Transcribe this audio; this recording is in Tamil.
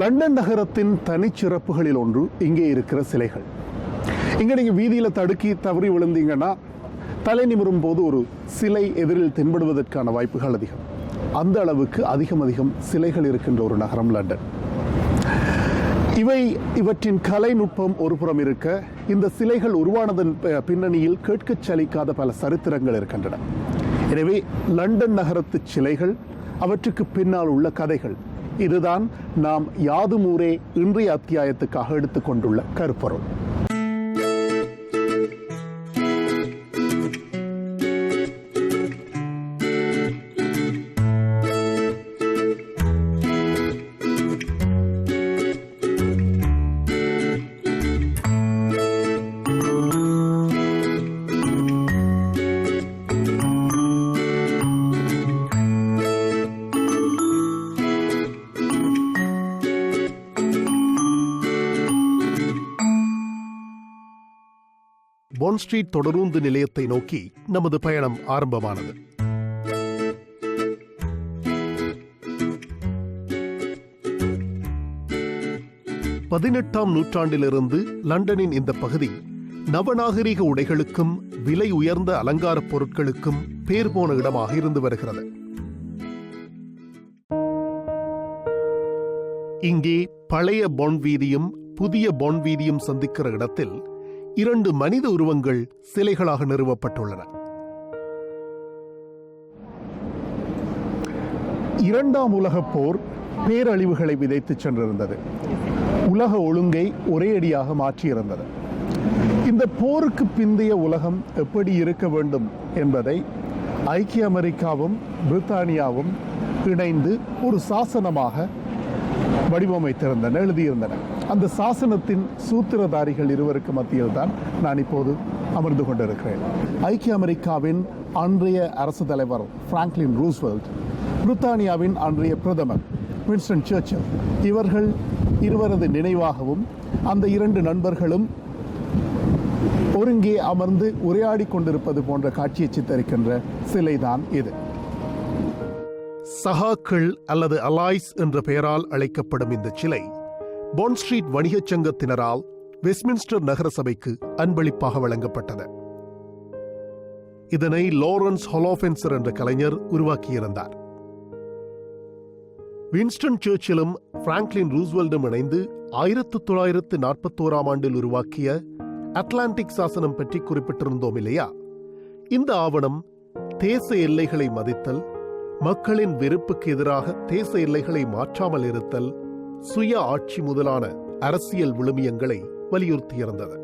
லண்டன் நகரத்தின் தனிச்சிறப்புகளில் ஒன்று இங்கே இருக்கிற சிலைகள். இங்கே நீங்கள் வீதியில் தடுக்கி தவறி விழுந்தீங்கன்னா தலை நிமிரும் போது ஒரு சிலை எதிரில் தென்படுவதற்கான வாய்ப்புகள் அதிகம். அந்த அளவுக்கு அதிகம் அதிகம் சிலைகள் இருக்கின்ற ஒரு நகரம் லண்டன். இவை இவற்றின் கலைநுட்பம் ஒரு புறம் இருக்க இந்த சிலைகள் உருவானதன் பின்னணியில் கேட்கச் சலிக்காத பல சரித்திரங்கள் இருக்கின்றன. எனவே லண்டன் நகரத்து சிலைகள் அவற்றுக்கு பின்னால் உள்ள கதைகள் இதுதான் நாம் யாதுமூரே இன்றைய அத்தியாயத்துக்காக எடுத்துக்கொண்டுள்ள கருப்பொருள். பான் ஸ்ட்ரீட் தொடரூந்து நிலையத்தை நோக்கி நமது பயணம் ஆரம்பமானது. பதினெட்டாம் நூற்றாண்டிலிருந்து லண்டனின் இந்த பகுதி நவநாகரிக உடைகளுக்கும் விலை உயர்ந்த அலங்காரப் பொருட்களுக்கும் பேர் போன இடமாக இருந்து வருகிறது. இங்கே பழைய பொன் வீதியும் புதிய பொன் வீதியும் சந்திக்கிற இடத்தில் இரண்டு மனித உருவங்கள் சிலைகளாக நிறுவப்பட்டுள்ளன. இரண்டாம் உலகப் போர் பேரழிவுகளை விதைத்துச் சென்றிருந்தது. உலக ஒழுங்கை ஒரேயடியாக மாற்றியிருந்தது. இந்த போருக்கு பிந்தைய உலகம் எப்படி இருக்க வேண்டும் என்பதை ஐக்கிய அமெரிக்காவும் பிரித்தானியாவும் இணைந்து ஒரு சாசனமாக வடிவமைத்திருந்தன எழுதியிருந்தன. அந்த சாசனத்தின் சூத்திரதாரிகள் இருவருக்கு மத்தியில் தான் நான் இப்போது அமர்ந்து கொண்டிருக்கிறேன். ஐக்கிய அமெரிக்காவின் அன்றைய அரசு தலைவர் பிராங்க்லின் ரூஸ்வெல்ட் பிரித்தானியாவின் அன்றைய பிரதமர் வின்ஸ்டன் சர்ச்சில் இவர்கள் இருவரது நினைவாகவும் அந்த இரண்டு நண்பர்களும் ஒருங்கே அமர்ந்து உரையாடி கொண்டிருப்பது போன்ற காட்சியை சித்தரிக்கின்ற சிலைதான் இது. சகாக்கள் அல்லது அலாய்ஸ் என்ற பெயரால் அழைக்கப்படும் இந்த சிலை பாண்ட் ஸ்ட்ரீட் வணிகச் சங்கத்தினரால் வெஸ்ட்மின்ஸ்டர் நகர சபைக்கு அன்பளிப்பாக வழங்கப்பட்டது இதனை லாரன்ஸ் ஹொலோஃபென்சர் என்ற கலைஞர் உருவாக்கியிருந்தார். வின்ஸ்டன் சர்ச்சிலும் பிராங்க்லின் ரூஸ்வெல்டும் இணைந்து ஆயிரத்து தொள்ளாயிரத்து நாற்பத்தோராம் ஆண்டில் உருவாக்கிய அட்லாண்டிக் சாசனம் பற்றி குறிப்பிட்டிருந்தோம் இல்லையா? இந்த ஆவணம் தேச எல்லைகளை மதித்தல் மக்களின் வெறுப்புக்கு எதிராக தேச எல்லைகளை மாற்றாமல் இருத்தல் சுய ஆட்சி முதலான அரசியல் விழுமியங்களை வலியுறுத்தியிருந்தது